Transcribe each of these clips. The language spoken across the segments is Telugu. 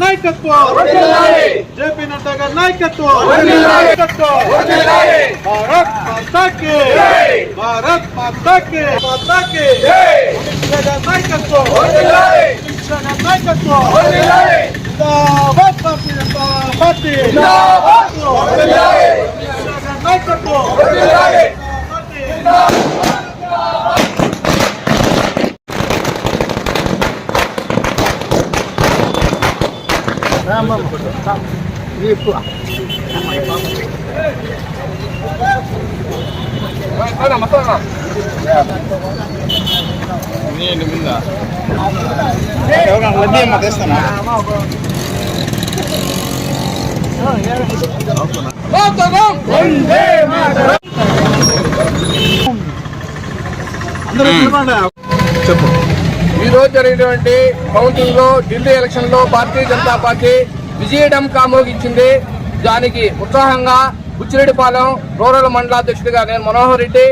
నాయకత్వం. జేపీ నడ్డా గారి నాయకత్వం. నాయకత్వం. భారత్ మాతాకి. భారత్ మాతాకి. మాతాకి. నాయకత్వం. నాయకత్వం. పార్టీ జనతా పార్టీ జిందాబాద్ అమిత్ షా పార్టీ చెప్పు ఈరోజు జరిగినటువంటి కౌంటింగ్లో ఢిల్లీ ఎలక్షన్లో భారతీయ జనతా పార్టీ విజయడం కామోగించింది. దానికి ఉత్సాహంగా బుచ్చిరెడ్డిపాలెం రూరల్ మండలాధ్యక్షుడిగా నేను మనోహర్ రెడ్డి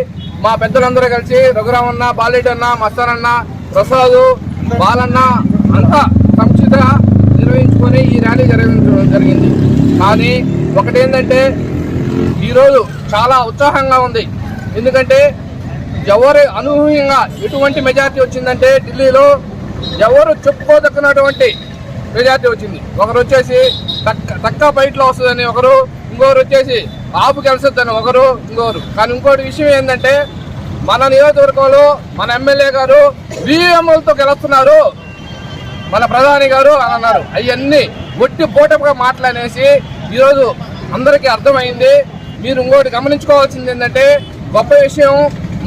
మా పెద్దలందరూ కలిసి రఘురామన్న బాలెడ్డి అన్న మస్తానన్న ప్రసాద్ బాలన్న అంతా సంక్షిత నిర్వహించుకొని ఈ ర్యాలీ జరిగించడం జరిగింది. కానీ ఒకటేంటంటే ఈరోజు చాలా ఉత్సాహంగా ఉంది. ఎందుకంటే ఎవరు అనూహ్యంగా ఎటువంటి మెజార్టీ వచ్చిందంటే ఢిల్లీలో ఎవరు చెప్పుకోదక్కున్నటువంటి మెజార్టీ వచ్చింది. ఒకరు వచ్చేసి తక్కువ ఫైట్లో వస్తుందని ఒకరు ఇంకొకరు వచ్చేసి ఆపు గెలుస్తుందని ఒకరు ఇంకొకరు. కానీ ఇంకోటి విషయం ఏంటంటే మన నియోజకవర్గంలో మన ఎమ్మెల్యే గారు వీఎంఎల్తో గెలుస్తున్నారు. మన ప్రధాని గారు అని అన్నారు. అవన్నీ ఒట్టి పోటపుగా మాట్లాడేసి ఈరోజు అందరికీ అర్థమైంది. మీరు ఇంకోటి గమనించుకోవాల్సింది ఏంటంటే గొప్ప విషయం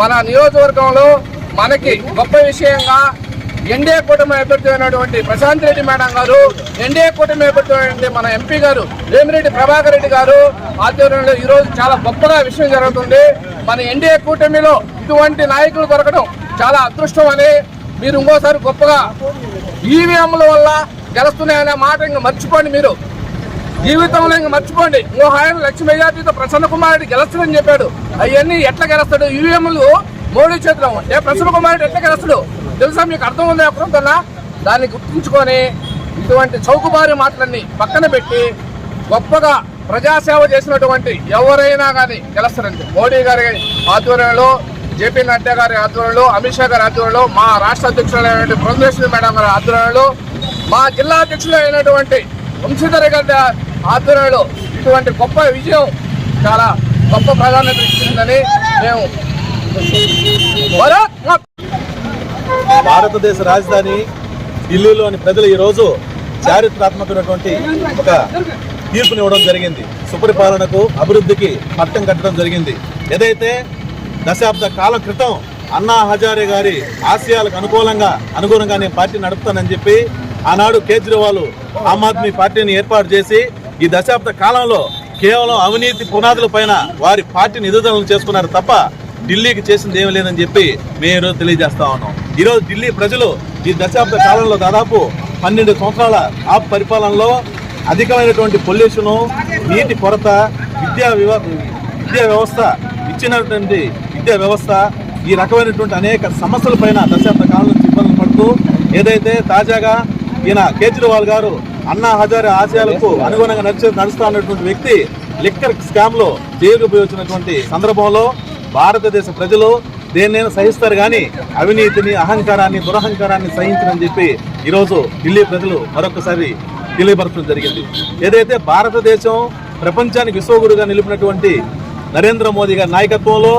మన నియోజకవర్గంలో మనకి గొప్ప విషయంగా ఎన్డీఏ కూటమి అభ్యర్థి అయినటువంటి ప్రశాంత్ రెడ్డి మేడం గారు ఎన్డీఏ కూటమి అభ్యర్థి మన ఎంపీ గారు వేమిరెడ్డి ప్రభాకర్ రెడ్డి గారు ఆధ్వర్యంలో ఈరోజు చాలా గొప్పగా విషయం జరుగుతుంది. మన ఎన్డీఏ కూటమిలో ఇటువంటి నాయకులు దొరకడం చాలా అదృష్టం అని మీరు ఇంకోసారి గొప్పగా ఈవీఎంల వల్ల గెలుస్తున్నాయనే మాట ఇంకా మర్చిపోండి మీరు. జీవితంలో ఇంకా మర్చిపోండి. ఇంకో ఆయన లక్ష మెజార్టీతో ప్రసన్న కుమార్ రెడ్డి గెలుస్తాడని చెప్పాడు. అవన్నీ ఎట్లా గెలుస్తాడు? ఈవీఎంలు మోడీ చేతిలో ఉంటే ప్రసన్న కుమార్ రెడ్డి ఎట్లా గెలుస్తాడు? తెలుసా? మీకు అర్థం ఉంది అప్పుడు దాన్ని గుర్తుంచుకొని ఇటువంటి చౌకబారి మాటలన్నీ పక్కన పెట్టి గొప్పగా ప్రజాసేవ చేసినటువంటి ఎవరైనా కానీ గెలుస్తారండి. మోడీ గారి ఆధ్వర్యంలో జేపీ నడ్డా గారి ఆధ్వర్యంలో అమిత్ షా గారి ఆధ్వర్యంలో మా రాష్ట్ర అధ్యక్షులైనటువంటి పురంధేశ్వరి మేడం గారి ఆధ్వర్యంలో మా జిల్లా అధ్యక్షులు అయినటువంటి వంశీధర్ గారి ఆధ్వర్యంలో ఇటువంటి గొప్ప విజయం చాలా గొప్ప ప్రాధాన్యత ఇచ్చిందని మేము భారతదేశ రాజధాని ఢిల్లీలోని ప్రజలు ఈరోజు చారిత్రాత్మకమైనటువంటి ఒక తీర్పునివ్వడం జరిగింది. సుపరిపాలనకు అభివృద్ధికి పట్టం కట్టడం జరిగింది. ఏదైతే దశాబ్ద కాలం క్రితం అన్నా హజారే గారి ఆశయాలకు అనుకూలంగా అనుగుణంగా నేను పార్టీ నడుపుతానని చెప్పి ఆనాడు కేజ్రీవాల్ ఆమ్ ఆద్మీ పార్టీని ఏర్పాటు చేసి ఈ దశాబ్ద కాలంలో కేవలం అవినీతి పునాదుల పైన వారి పార్టీ నిధుదలను చేసుకున్నారు తప్ప ఢిల్లీకి చేసింది ఏమీ లేదని చెప్పి మేము ఈరోజు తెలియజేస్తా ఉన్నాం. ఈరోజు ఢిల్లీ ప్రజలు ఈ దశాబ్ద కాలంలో దాదాపు పన్నెండు సంవత్సరాల ఆప్ పరిపాలనలో అధికమైనటువంటి పొల్యూషను నీటి కొరత విద్యా విద్యా వ్యవస్థ ఇచ్చినటువంటి విద్యా వ్యవస్థ ఈ రకమైనటువంటి అనేక సమస్యల పైన దశాబ్ద కాలం నుంచి ఇబ్బందులు పడుతూ ఏదైతే తాజాగా ఈయన కేజ్రీవాల్ గారు అన్నా హజారే ఆశయాలకు అనుగుణంగా నడిచే నడుస్తా ఉన్నటువంటి వ్యక్తి లిక్కర్ స్కామ్లో జైలుకు పోయి వచ్చినటువంటి సందర్భంలో భారతదేశ ప్రజలు దేన్నైనా సహిస్తారు కానీ అవినీతిని అహంకారాన్ని దురహంకారాన్ని సహించరని చెప్పి ఈరోజు ఢిల్లీ ప్రజలు మరొకసారి తెలియపరచడం జరిగింది. ఏదైతే భారతదేశం ప్రపంచానికి విశ్వగురుగా నిలిపినటువంటి నరేంద్ర మోదీ గారి నాయకత్వంలో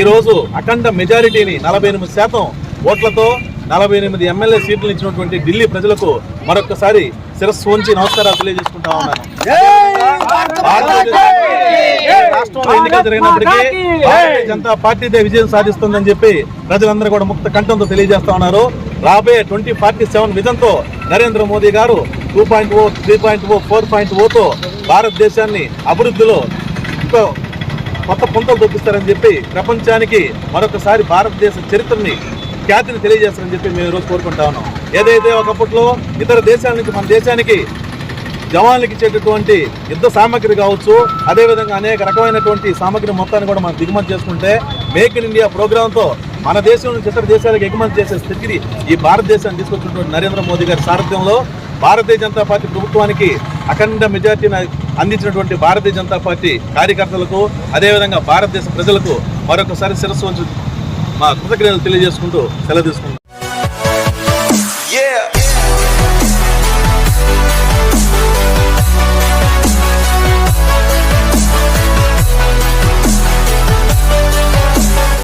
ఈరోజు అఖండ మెజారిటీని నలభై ఎనిమిది శాతం ఓట్లతో నలభై ఎనిమిది ఎమ్మెల్యే సీట్లు ఇచ్చినటువంటి ఢిల్లీ ప్రజలకు మరొకసారి శిరస్సు ఉంచి నమస్కారాలు తెలియజేసుకుంటా ఉన్నాను. రాష్ట్రంలో ఎన్నికలు జరిగినప్పటికీ భారతీయ జనతా పార్టీదే విజయం సాధిస్తుందని చెప్పి ప్రజలందరూ కూడా ముక్త కంఠంతో తెలియజేస్తా ఉన్నారు. రాబోయే ట్వంటీ ఫార్టీ సెవెన్ విజన్తో నరేంద్ర మోదీ గారు two point O three point O four point ఓతో భారతదేశాన్ని అభివృద్ధిలో కొత్త పుంతలు తొప్పిస్తారని చెప్పి ప్రపంచానికి మరొకసారి భారతదేశ చరిత్రని ఖ్యాతిని తెలియజేస్తారని చెప్పి మేము ఈరోజు కోరుకుంటా ఉన్నాం. ఏదైతే ఒకప్పట్లో ఇతర దేశాల నుంచి మన దేశానికి జవాన్లకు ఇచ్చేటటువంటి యుద్ధ సామగ్రి కావచ్చు అదేవిధంగా అనేక రకమైనటువంటి సామగ్రి మొత్తాన్ని కూడా మనం దిగుమతి చేసుకుంటే మేక్ ఇన్ ఇండియా ప్రోగ్రాంతో మన దేశం నుంచి ఇతర దేశాలకు ఎగుమతి చేసే స్థితికి ఈ భారతదేశాన్ని తీసుకొచ్చినటువంటి నరేంద్ర మోదీ గారి సారథ్యంలో భారతీయ జనతా పార్టీ ప్రభుత్వానికి అఖండ మెజార్టీని అందించినటువంటి భారతీయ జనతా పార్టీ కార్యకర్తలకు అదేవిధంగా భారతదేశ ప్రజలకు మరొకసారి శిరస్సు మా కృతజ్ఞతలు తెలియజేసుకుంటూ సెలవు తీసుకుంటాం